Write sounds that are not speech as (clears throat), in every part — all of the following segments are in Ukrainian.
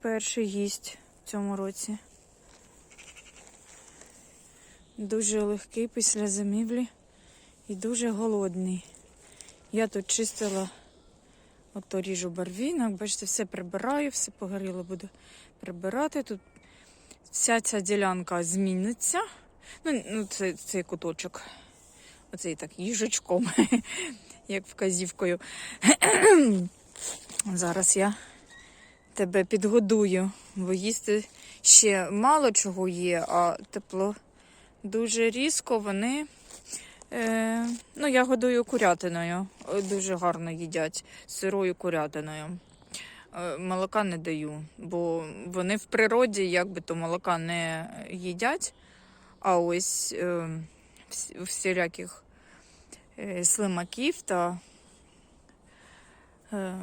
перший гість в цьому році. Дуже легкий після зимівлі і дуже голодний. Я тут чистила, ото ріжу барвінок, бачите, все прибираю, все погоріло буду прибирати. Тут вся ця ділянка зміниться. Ну, ну це, цей куточок. Оцей так їжачком, (laughs) як вказівкою. (clears throat) Зараз я тебе підгодую, бо їсти ще мало чого є, а тепло дуже різко вони. Е, ну, я годую курятиною. Е, Дуже гарно їдять сирою курятиною. Е, молока не даю, бо вони в природі якби то молока не їдять. А ось е, всі- всіляких е, слимаків та е,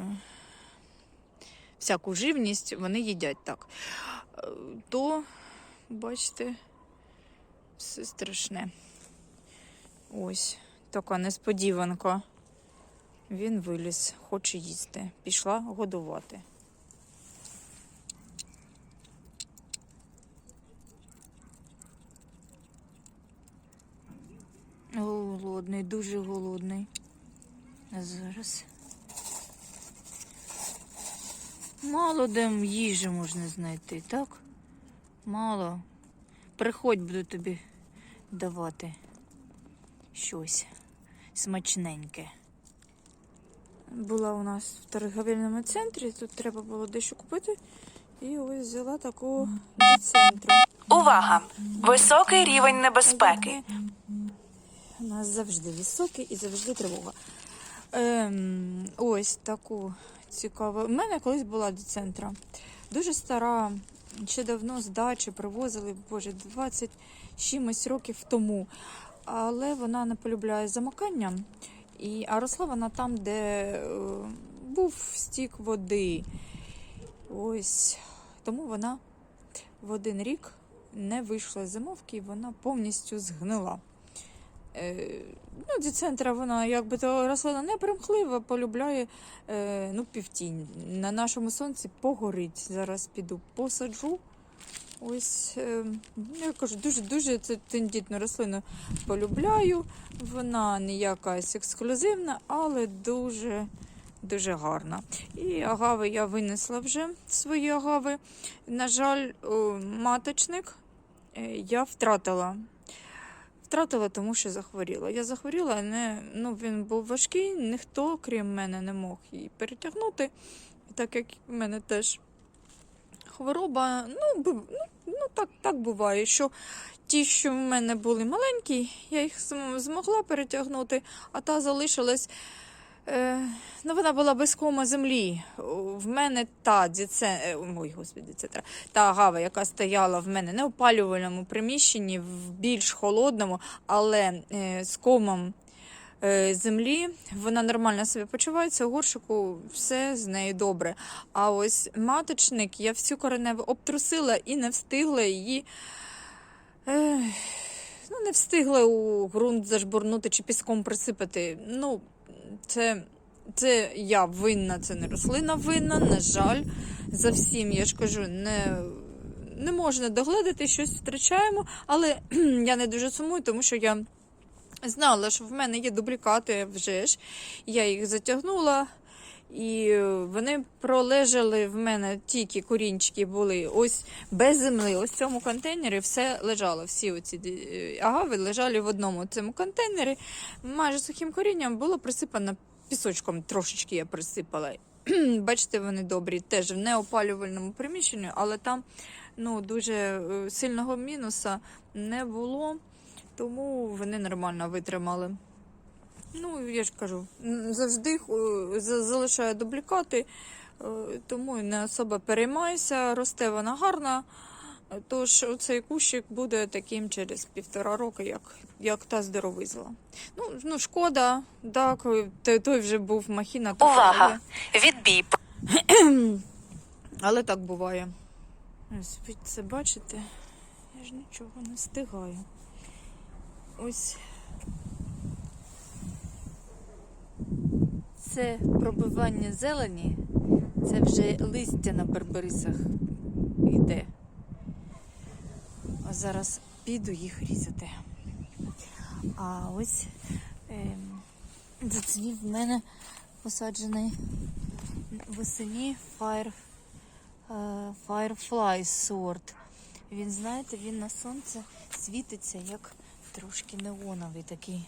всяку живність вони їдять так. Е, То, бачите, все страшне. Ось така несподіванка. Він виліз, хоче їсти. Пішла годувати. Голодний, дуже голодний. Зараз. Мало де їжі можна знайти, так? Мало. Приходь, буду тобі давати щось смачненьке. Була у нас в торговельному центрі, тут треба було дещо купити. І ось взяла таку від центру. Увага! Високий рівень небезпеки. У нас завжди високий і завжди тривога. Ем, ось таку цікаву. У мене колись була децентра. Дуже стара, ще давно з дачі привозили, боже, 20 чимось років тому. Але вона не полюбляє замокання. І, а росла вона там, де е, був стік води. Ось тому вона в один рік не вийшла з зимовки, і вона повністю згнила. Е, ну, діцентра вона якби то рослина не примхлива, полюбляє е, ну, півтінь. На нашому сонці погорить. Зараз піду посаджу. Ось, е, ну, я кажу, дуже-дуже тендітну рослину полюбляю. Вона не якась ексклюзивна, але дуже. Дуже гарна. І агави я винесла вже свої агави. На жаль, маточник я втратила. Втратила, тому що захворіла. Я захворіла, не, ну, він був важкий, ніхто, крім мене, не мог її перетягнути. Так як в мене теж хвороба, ну, ну, ну так, так буває, що ті, що в мене були маленькі, я їх змогла перетягнути, а та залишилась. Е, ну, вона була без кома землі. В мене та діце, е, ой, господи, це та агава, яка стояла в мене не опалювальному приміщенні, в більш холодному, але е, з комом землі вона нормально себе почувається. У горшику все з нею добре. А ось маточник, я всю кореневу обтрусила і не встигла її. Е, ну, не встигла у ґрунт зажбурнути чи піском присипати. Ну, це, це я винна, це не рослина винна, на жаль. За всім, я ж кажу, не, не можна догледати, щось втрачаємо, але (clears throat) я не дуже сумую, тому що я знала, що в мене є дублікати вже ж. Я їх затягнула. І вони пролежали в мене тільки корінчики були ось без землі. Ось в цьому контейнері все лежало. Всі оці е, агави лежали в одному цьому контейнері. Майже сухим корінням було присипано пісочком. Трошечки я присипала. (clears throat) Бачите, вони добрі, теж в неопалювальному приміщенні, але там ну, дуже е, сильного мінуса не було, тому вони нормально витримали. Ну, я ж кажу, завжди залишаю дублікати, е, тому не особо переймаюся. Росте вона гарна. Тож цей кущик буде таким через півтора року, як, як та здоровизла. Ну, ну шкода, так, той, вже був махіна. Увага! Відбій. але, але так буває. Ось ви це бачите, я ж нічого не встигаю. Ось це пробивання зелені, Це вже листя на барбарисах йде. А зараз піду їх різати. А ось ем, зацвів в мене посаджений восені Fire, е, Firefly сорт. Він, знаєте, він на сонце світиться як трошки неоновий такий.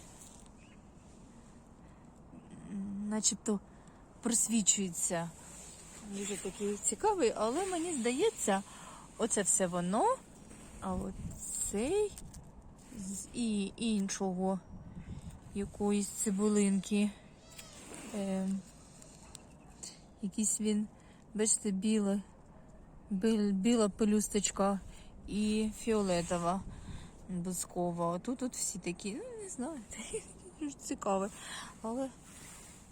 Начебто просвічується. Дуже такий цікавий, але мені здається, оце все воно, а от цей з і іншого якоїсь цибулинки. Е, якийсь він, бачите, біле, біла пелюсточка і фіолетова бускова. А тут от всі такі, ну не знаю, (laughs) дуже цікаві. Але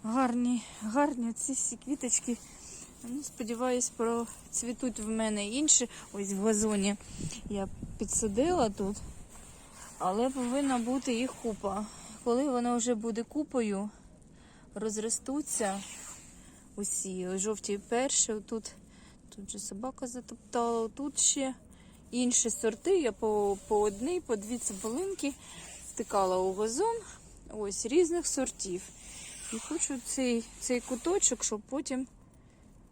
гарні, гарні ці всі квіточки. Ну, сподіваюсь, процвітуть в мене інші. Ось в газоні я підсадила тут, але повинна бути їх купа. Коли воно вже буде купою, розростуться усі жовті перші. Тут, тут же собака затоптала, тут ще інші сорти. Я по, по одній, по дві цибулинки втикала у газон. Ось різних сортів. І хочу цей, цей куточок, щоб потім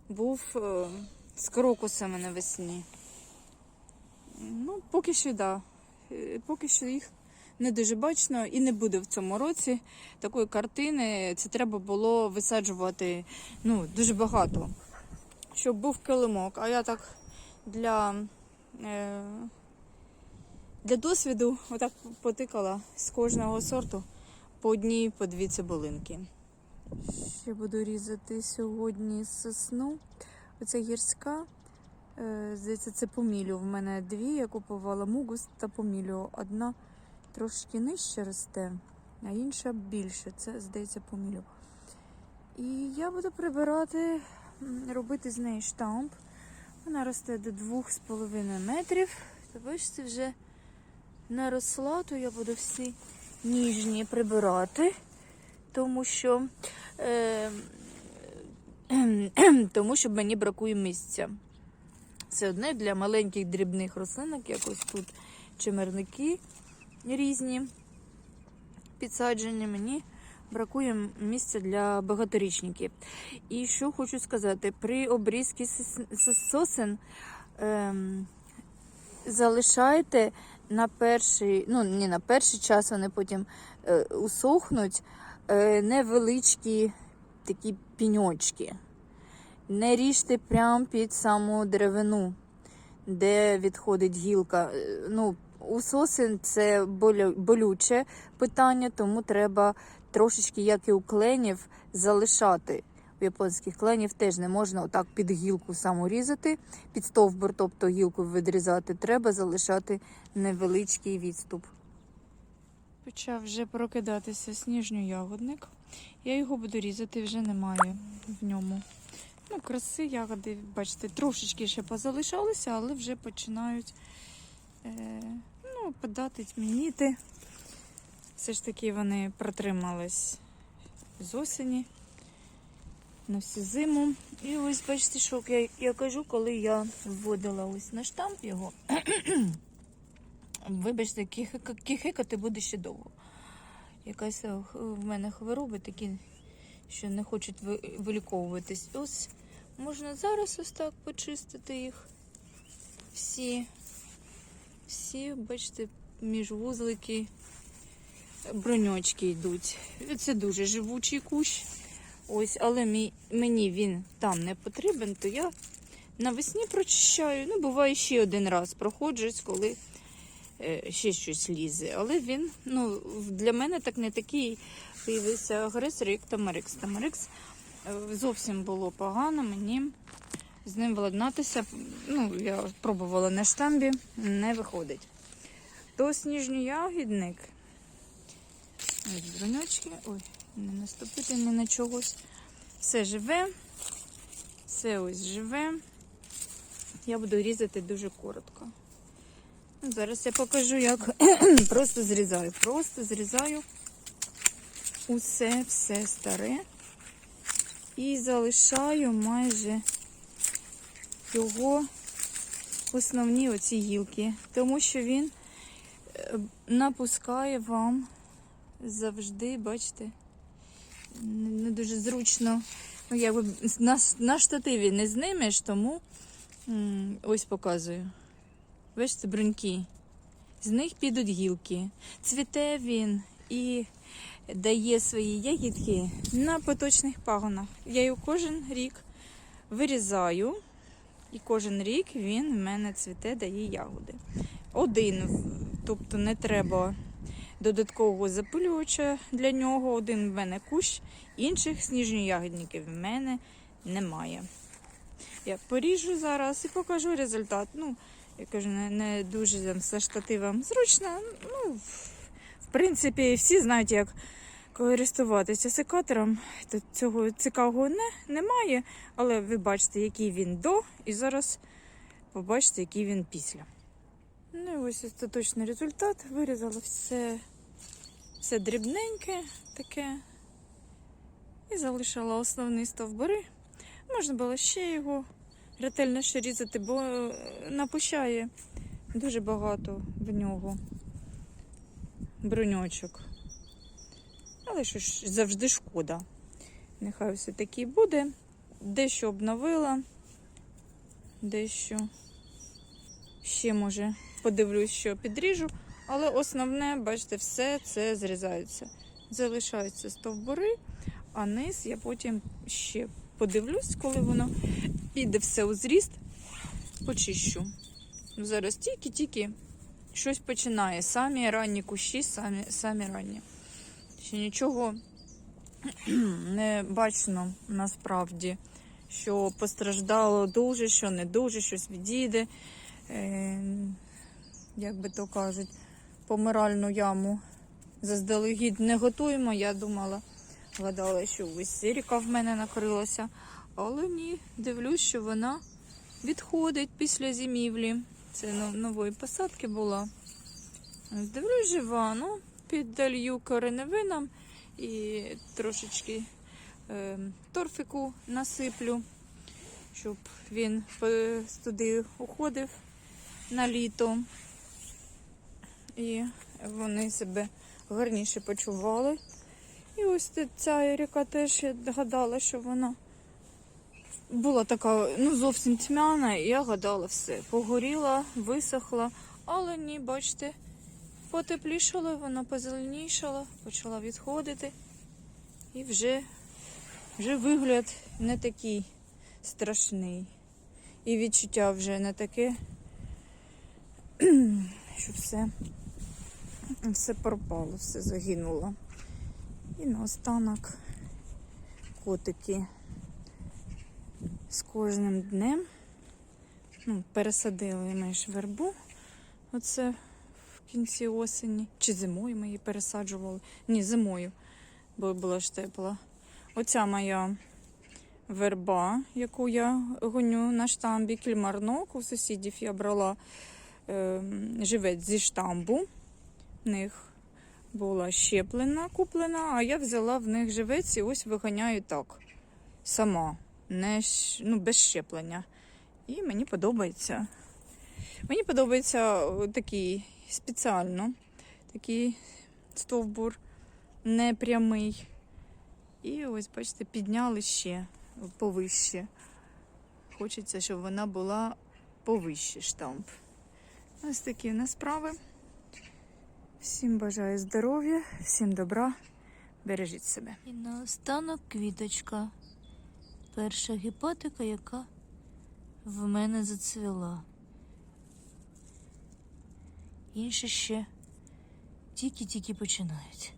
був е, з крокусами навесні. Ну, поки що, да. Е, Поки що їх не дуже бачно і не буде в цьому році такої картини. Це треба було висаджувати ну, дуже багато, щоб був килимок. А я так для, е, для досвіду отак потикала з кожного сорту по одній, по дві цибулинки. Ще буду різати сьогодні сосну. Оце гірська. Е, Здається, це помілю. В мене дві. Я купувала мугус та помілю. Одна трошки нижче росте, а інша більше. Це, здається, помілю. І я буду прибирати, робити з неї штамп. Вона росте до 2,5 метрів. Та бачите, вже наросла, то я буду всі ніжні прибирати тому що, е, (clears throat) тому що мені бракує місця. Це одне для маленьких дрібних рослинок, якось тут чимерники різні підсаджені. Мені бракує місця для багаторічників. І що хочу сказати, при обрізці сос- сос- сосен ем, залишайте на перший, ну не на перший час, вони потім е, усохнуть е, невеличкі такі піньочки. Не ріжте прямо під саму деревину, де відходить гілка. Е, Ну, у сосен це болюче питання, тому треба трошечки, як і у кленів, залишати. У японських кленів теж не можна отак під гілку саму різати, під стовбур, тобто гілку відрізати. Треба залишати невеличкий відступ. Почав вже прокидатися сніжньоягодник. Я його буду різати, вже немає в ньому. Ну, краси, ягоди, бачите, трошечки ще позалишалися, але вже починають е, ну, подати, тьмяніти. Все ж таки вони протримались з осені на всю зиму. І ось бачите, що я, я кажу, коли я вводила ось на штамп його. Вибачте, кіхика- кіхикати буде ще довго. Якась е, в мене хвороби такі, що не хочуть ви- виліковуватись. Ось можна зараз ось так почистити їх. Всі, всі, бачите, міжвузлики, броньочки йдуть. Це дуже живучий кущ. Ось, але мій, мені він там не потрібен, то я навесні прочищаю. Ну, буває ще один раз проходжусь, коли ще щось лізе. Але він ну, для мене так не такий виявився агресор, як Тамарикс. Тамарикс е, зовсім було погано мені з ним владнатися. Ну, я пробувала на штамбі, не виходить. То сніжньоягідник. Ось бронячки. Ой, не наступити ні на чогось. Все живе. Все ось живе. Я буду різати дуже коротко. Зараз я покажу, як (clears throat) просто зрізаю. Просто зрізаю усе, все старе. І залишаю майже його основні оці гілки, тому що він е, напускає вам завжди, бачите, не дуже зручно. Ну, якби на, на штативі не знимеш, тому ось показую. Бачите, бруньки. З них підуть гілки. Цвіте він і дає свої ягідки на поточних пагонах. Я його кожен рік вирізаю, і кожен рік він в мене цвіте, дає ягоди. Один, тобто не треба додаткового запилювача для нього. Один в мене кущ, інших сніжноягідників в мене немає. Я поріжу зараз і покажу результат. Ну, я кажу, не, не дуже там зі штативом зручно. Ну, в- в принципі, всі знають, як користуватися секатором. Тут цього цікавого не, немає, але ви бачите, який він до, і зараз побачите, який він після. Ну і ось остаточний результат. Вирізала все, все дрібненьке таке. І залишила основні стовбури. Можна було ще його ретельніше різати, бо е, напущає дуже багато в нього броньочок. Але що ж завжди шкода. Нехай все таки буде. Дещо обновила, дещо ще може подивлюсь, що підріжу. Але основне, бачите, все це зрізається. Залишаються стовбури, а низ я потім ще подивлюсь, коли воно піде все у зріст, почищу. Зараз тільки-тільки щось починає. Самі ранні кущі, самі, самі ранні. Ще нічого (clears throat) не бачно насправді, що постраждало дуже, що не дуже, щось відійде. Е, як би то кажуть, помиральну яму заздалегідь не готуємо. Я думала, гадала, що ось ріка в мене накрилася. Але ні, дивлюсь, що вона відходить після зимівлі. Це нової посадки була. Дивлюсь, жива, ну, піддалью кореневинам і трошечки е, торфику насиплю, щоб він туди уходив на літо. І вони себе гарніше почували. І ось ця ріка теж я гадала, що вона була така, ну, зовсім тьмяна, і я гадала все. Погоріла, висохла, але ні, бачите, потеплішало, вона позеленішала, почала відходити. І вже, вже вигляд не такий страшний. І відчуття вже не таке, (clears throat) що все, все пропало, все загинуло. І наостанок котики з кожним днем ну, пересадили ми ж вербу. Оце в кінці осені. Чи зимою ми її пересаджували? Ні, зимою, бо була ж тепла. Оця моя верба, яку я гоню на штамбі кільмарнок. У сусідів я брала е, живець зі штамбу. В них була щеплена, куплена, а я взяла в них живець і ось виганяю так. Сама, не, ну, без щеплення. І мені подобається. Мені подобається такий спеціально, такий стовбур непрямий. І ось, бачите, підняли ще повище. Хочеться, щоб вона була повище штамп. Ось такі в нас справи. Всім бажаю здоров'я, всім добра, бережіть себе. І наостанок квіточка. Перша гепатика, яка в мене зацвіла. Інші ще тільки-тільки починають.